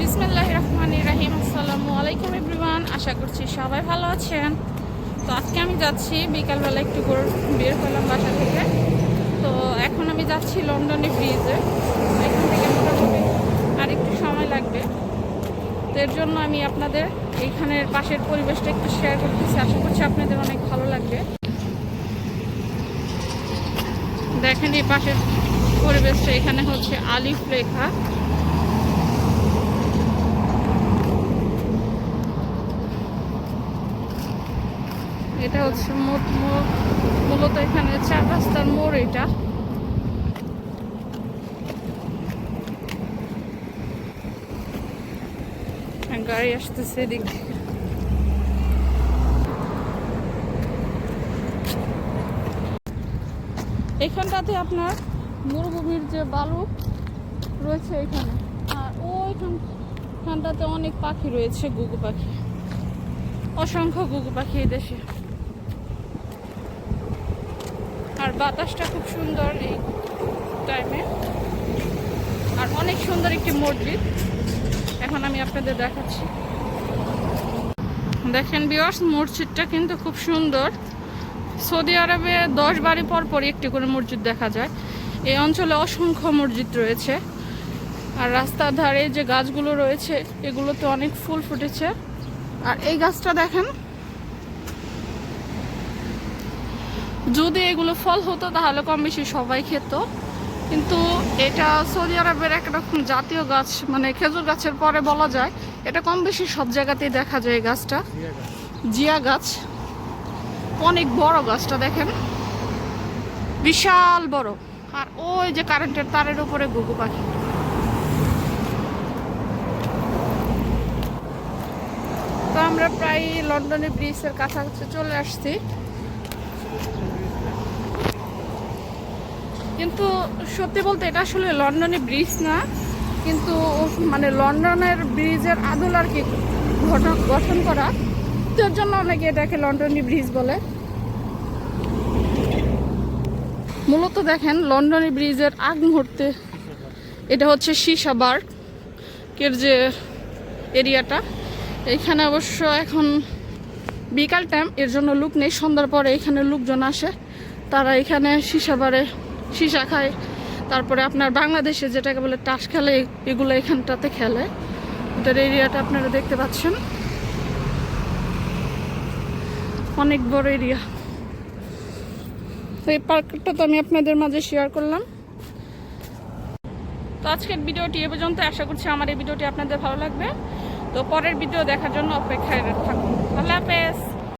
বিসমিল্লাহ রহমান রাহিম, আসসালামু আলাইকুম এভরিওয়ান, আশা করছি সবাই ভালো আছেন। তো আজকে আমি যাচ্ছি বিকালবেলা একটু বের করলাম বাসা থেকে। তো এখন আমি যাচ্ছি লন্ডনে ব্রিজে এখান থেকে মোটামুটি আর একটু সময় লাগবে। তো এর জন্য আমি আপনাদের এইখানের পাশের পরিবেশটা একটু শেয়ার করতেছি। আশা করছি আপনাদের অনেক ভালো লাগবে। দেখেন এই পাশের পরিবেশটা এখানে হচ্ছে আলিফ লেখা এটা হচ্ছে মূল- মূলত এখানে চার রাস্তার মোড় এটা গাড়ি আসতেছে এদিক থেকে। এখানটাতে আপনার মরুভূমির যে বালু রয়েছে এখানে, আর ওইখানটাতে অনেক পাখি রয়েছে গুগু পাখি, অসংখ্য গুগু পাখি এই দেশে আর বাতাসটা খুব সুন্দর এই টাইমে আর অনেক সুন্দর একটি মসজিদ। এখন আমি আপনাদের দেখাচ্ছি। দেখেন বিয়ার্স মসজিদটা কিন্তু খুব সুন্দর। সৌদি আরবে দশ বাড়ি পর পরই একটি করে মসজিদ দেখা যায়। এই অঞ্চলে অসংখ্য মসজিদ রয়েছে। আর রাস্তার ধারে যে গাছগুলো রয়েছে, এগুলোতে অনেক ফুল ফুটেছে। আর এই গাছটা দেখেন যদি এগুলো ফল হতো, তাহলে কম বেশি সবাই খেত। কিন্তু এটা সৌদি আরবের একরকম জাতীয় গাছ মানে খেজুর গাছের পরে বলা যায়, এটা কম বেশি সব জায়গাতেই দেখা যায় গাছটা। জিয়া গাছ, অনেক বড় গাছটা দেখেন। বিশাল বড়। আর ওই যে কারেন্টের তারের উপরে গুগু পাখি। তো আমরা প্রায় লন্ডনে ব্রিজের কাছাকাছি চলে আসছি। কিন্তু সত্যি বলতে এটা আসলে লন্ডনে ব্রিজ না, কিন্তু মানে লন্ডনের ব্রিজের আদল আর কি গঠন করা, তোর জন্য অনেকে এটাকে লন্ডনী ব্রিজ বলে। মূলত দেখেন, লন্ডনী ব্রিজের আগ মুহূর্তে এটা হচ্ছে সীসাবার কের যে এরিয়াটা। এখানে অবশ্য এখন বিকাল টাইম এর জন্য লুক নেই, সন্ধ্যার পরে এখানে লোকজন আসে। তারা এখানে সীসাবারে সীসা খায়। তারপরে আপনার বাংলাদেশে যেটাকে বলে টাস খেলে, এগুলো এখানটাতে খেলে। এটার এরিয়াটা আপনারা দেখতে পাচ্ছেন। অনেক বড় এরিয়া। তো এই পার্কটা তো আমি আপনাদের মাঝে শেয়ার করলাম। তো আজকের ভিডিওটি এ পর্যন্ত। আশা করছি আমার এই ভিডিওটি আপনাদের ভালো লাগবে। তো পরের ভিডিও দেখার জন্য অপেক্ষায় থাকুন। আল্লাহ হাফেজ।